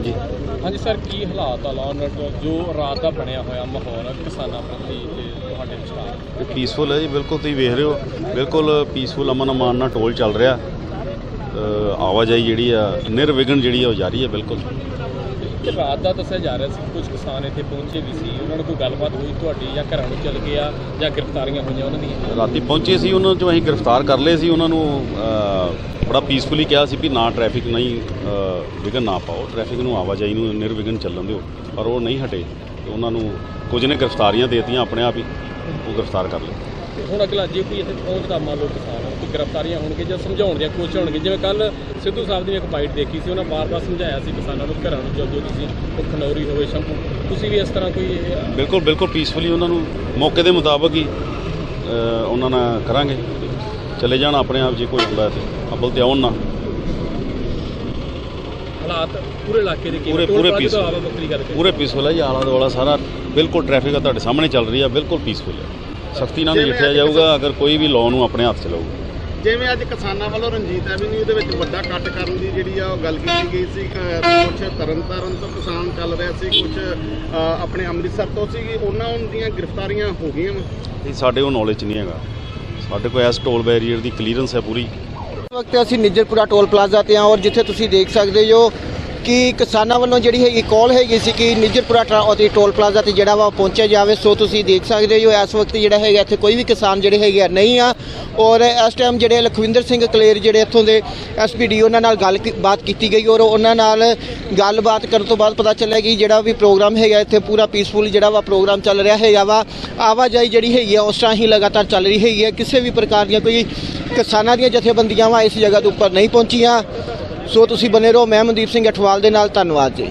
ਹਾਂਜੀ। ਹਾਂਜੀ ਸਰ ਕੀ ਹਾਲਾਤ ਆ ਲਾਅ ਐਂਡ ਜੋ ਰਾਤ ਦਾ ਬਣਿਆ ਹੋਇਆ ਮਾਹੌਲ ਕਿਸਾਨਾਂ ਪ੍ਰਤੀ ਤੇ ਤੁਹਾਡੇ ਵਿਚਕਾਰ ਇਹ ਪੀਸਫੁਲ ਹੈ ਜੀ ਬਿਲਕੁਲ ਤੁਸੀਂ ਵੇਖ ਰਹੇ ਹੋ। ਬਿਲਕੁਲ ਪੀਸਫੁਲ ਅਮਨ ਅਮਾਨ ਨਾਲ ਟੋਲ ਚੱਲ ਰਿਹਾ। ਆਵਾਜਾਈ ਜਿਹੜੀ ਆ ਨਿਰਵਿਘਨ ਜਿਹੜੀ ਆ ਉਹ ਜਾਰੀ ਹੈ ਬਿਲਕੁਲ। ਤੇ ਰਾਤ ਦਾ ਦੱਸਿਆ ਜਾ ਰਿਹਾ ਸੀ ਕੁਝ ਕਿਸਾਨ ਇੱਥੇ ਪਹੁੰਚੇ ਵੀ ਸੀ। ਉਹਨਾਂ ਨਾਲ ਕੋਈ ਗੱਲਬਾਤ ਹੋਈ ਤੁਹਾਡੀ ਜਾਂ ਘਰਾਂ ਨੂੰ ਚਲ ਗਿਆ ਜਾਂ ਗ੍ਰਿਫਤਾਰੀਆਂ ਹੋਈਆਂ ਉਹਨਾਂ ਦੀਆਂ? ਰਾਤੀ ਪਹੁੰਚੇ ਸੀ ਉਹਨਾਂ ਚੋਂ ਅਸੀਂ ਗ੍ਰਿਫਤਾਰ ਕਰ ਲਏ ਸੀ ਉਹਨਾਂ ਨੂੰ ਬੜਾ ਪੀਸਫੁਲੀ ਕਿਹਾ ਸੀ ਵੀ ਨਾ ਟ੍ਰੈਫਿਕ ਨਹੀਂ ਅ, ਵਿਘਨ ਨਾ ਪਾਓ। ਟ੍ਰੈਫਿਕ ਨੂੰ ਆਵਾਜਾਈ ਨੂੰ ਨਿਰਵਿਘਨ ਚੱਲਣ ਦਿਓ। ਪਰ ਉਹ ਨਹੀਂ ਹਟੇ। ਤੇ ਉਹਨਾਂ ਨੂੰ ਕੁਝ ਨੇ ਗ੍ਰਿਫਤਾਰੀਆਂ ਦੇਤੀਆਂ ਆਪਣੇ ਆਪ ਹੀ ਉਹ ਗ੍ਰਿਫਤਾਰ ਕਰ ਲਏ। ਹੁਣ ਅਗਲਾ ਜੇ ਕੋਈ ਇੱਥੇ ਪਹੁੰਚਦਾ ਮੰਨ ਲਓ ਕਿਸਾਨ ਕੋਈ ਗ੍ਰਿਫਤਾਰੀਆਂ ਹੋਣਗੇ ਜਾਂ ਸਮਝਾਉਣ ਦੀਆਂ ਕੋਸ਼ਿਸ਼ਾਂ ਹੋਣਗੀਆਂ। ਜਿਵੇਂ ਕੱਲ ਸਿੱਧੂ ਸਾਹਿਬ ਦੀ ਇੱਕ ਬਾਈਟ ਦੇਖੀ ਸੀ ਉਹਨਾਂ ਬਾਰ-ਬਾਰ ਸਮਝਾਇਆ ਸੀ ਕਿਸਾਨਾਂ ਨੂੰ ਘਰਾਂ ਨੂੰ ਜਾਓ ਤੁਸੀਂ ਉਹ ਖਨੌਰੀ ਹੋਵੇ ਸ਼ੰਭੂ ਤੁਸੀਂ ਵੀ ਇਸ ਤਰ੍ਹਾਂ ਕੋਈ ਬਿਲਕੁਲ ਬਿਲਕੁਲ ਪੀਸਫੁਲੀ ਉਹਨਾਂ ਨੂੰ ਮੌਕੇ ਦੇ ਮੁਤਾਬਕ ਹੀ ਉਹਨਾਂ ਨਾਲ ਕਰਾਂਗੇ। ਚਲੇ ਜਾਣ ਆਪਣੇ ਆਪ ਜੇ ਕੋਈ ਹੁੰਦਾ ਤੇ। ਅਬਲ ਤੇ ਆਉਣ ਨਾ। ਹਾਲਾਤ ਪੂਰੇ ਇਲਾਕੇ ਦੇ ਪੂਰੇ ਪੂਰੇ ਪੀਸਫੁਲ ਪੂਰੇ ਪੀਸਫੁਲ ਹੈ ਜੀ ਆਲਾ ਦੁਆਲਾ ਸਾਰਾ। ਬਿਲਕੁਲ ਟ੍ਰੈਫਿਕ ਆ ਤੁਹਾਡੇ ਸਾਹਮਣੇ ਚੱਲ ਰਹੀ ਆ ਬਿਲਕੁਲ ਪੀਸਫੁਲ ਹੈ ਸਖਤੀ ਨਾਲ ਨਜਿੱਠਿਆ ਜਾਊਗਾ ਅਗਰ ਕੋਈ ਵੀ ਲਾਅ ਨੂੰ ਆਪਣੇ ਹੱਥ ਚ ਲਊਗਾ ਜਿਵੇਂ ਅੱਜ ਕਿਸਾਨਾਂ ਵੱਲੋਂ ਰਣਜੀਤ ਐਵਨਿਊ ਦੇ ਵਿੱਚ ਵੱਡਾ ਕੱਟ ਕਰਨ ਦੀ ਜਿਹੜੀ ਆ ਉਹ ਗੱਲ ਕੀਤੀ ਗਈ ਸੀ ਕੁਝ ਤਰਨਤਾਰਨ ਤੋਂ ਕਿਸਾਨ ਚੱਲ ਰਿਹਾ ਸੀ ਕੁਝ ਆਪਣੇ ਅੰਮ੍ਰਿਤਸਰ ਤੋਂ ਸੀ। ਉਹਨਾਂ ਦੀਆਂ ਗ੍ਰਿਫਤਾਰੀਆਂ ਹੋ ਗਈਆਂ ਵਾਂ। ਇਹ ਸਾਡੇ ਉਹ ਨੌਲੇਜ ਨਹੀਂ ਹੈਗਾ। ਸਾਡੇ ਕੋਲ ਐਸ ਟੋਲ ਬੈਰੀਅਰ ਦੀ ਕਲੀਅਰੈਂਸ ਹੈ ਪੂਰੀ। ਇਸ ਵਕਤ ਅਸੀਂ ਨਿੱਜਰਪੁਰਾ ਟੋਲ ਪਲਾਜ਼ਾ ਤੇ ਹਾਂ ਔਰ ਜਿੱਥੇ ਤੁਸੀਂ ਦੇਖ ਸਕਦੇ ਹੋ ਕਿ ਕਿਸਾਨਾਂ ਵੱਲੋਂ ਜਿਹੜੀ ਹੈਗੀ ਕਾਲ ਹੈਗੀ ਸੀ ਕਿ ਨਿੱਜਰਪੁਰਾ ਟਰਾ- ਉਹਦੀ ਟੋਲ ਪਲਾਜ਼ਾ ਤੇ ਜਿਹੜਾ ਵਾ ਉਹ ਪਹੁੰਚਿਆ ਜਾਵੇ। ਸੋ ਤੁਸੀਂ ਦੇਖ ਸਕਦੇ ਹੋ, ਇਸ ਵਕਤ ਜਿਹੜਾ ਹੈਗਾ ਇੱਥੇ ਕੋਈ ਵੀ ਕਿਸਾਨ ਜਿਹੜੇ ਹੈਗੇ ਆ ਨਹੀਂ ਆ। ਔਰ ਇਸ ਟਾਈਮ ਜਿਹੜੇ ਲਖਵਿੰਦਰ ਸਿੰਘ ਕਲੇਰ ਜਿਹੜੇ ਇੱਥੋਂ ਦੇ ਐਸਪੀਡੀ ਉਹਨਾਂ ਨਾਲ ਗੱਲ ਬਾਤ ਕੀਤੀ ਗਈ ਔਰ ਉਹਨਾਂ ਨਾਲ ਗੱਲਬਾਤ ਕਰਨ ਤੋਂ ਬਾਅਦ ਪਤਾ ਚੱਲਿਆ ਕਿ ਜਿਹੜਾ ਵੀ ਪ੍ਰੋਗਰਾਮ ਹੈਗਾ ਇੱਥੇ ਪੂਰਾ ਪੀਸਫੁਲ ਜਿਹੜਾ ਵਾ ਪ੍ਰੋਗਰਾਮ ਚੱਲ ਰਿਹਾ ਹੈਗਾ ਵਾ। ਆਵਾਜਾਈ ਜਿਹੜੀ ਹੈਗੀ ਆ, ਉਸ ਤਰ੍ਹਾਂ ਹੀ ਲਗਾਤਾਰ ਚੱਲ ਰਹੀ ਹੈਗੀ ਹੈ ਕਿਸੇ ਵੀ ਪ੍ਰਕਾਰ ਦੀਆਂ ਕੋਈ ਕਿਸਾਨਾਂ ਦੀਆਂ ਜਥੇਬੰਦੀਆਂ ਵਾ ਇਸ ਜਗ੍ਹਾ ਦੇ ਉੱਪਰ ਨਹੀਂ ਪਹੁੰਚੀਆਂ। ਸੋ ਤੁਸੀਂ ਬਨੇ ਰਹੋ ਮੈਂ ਮਨਦੀਪ ਸਿੰਘ ਅਠਵਾਲ ਦੇ ਨਾਲ ਧੰਨਵਾਦ ਜੀ।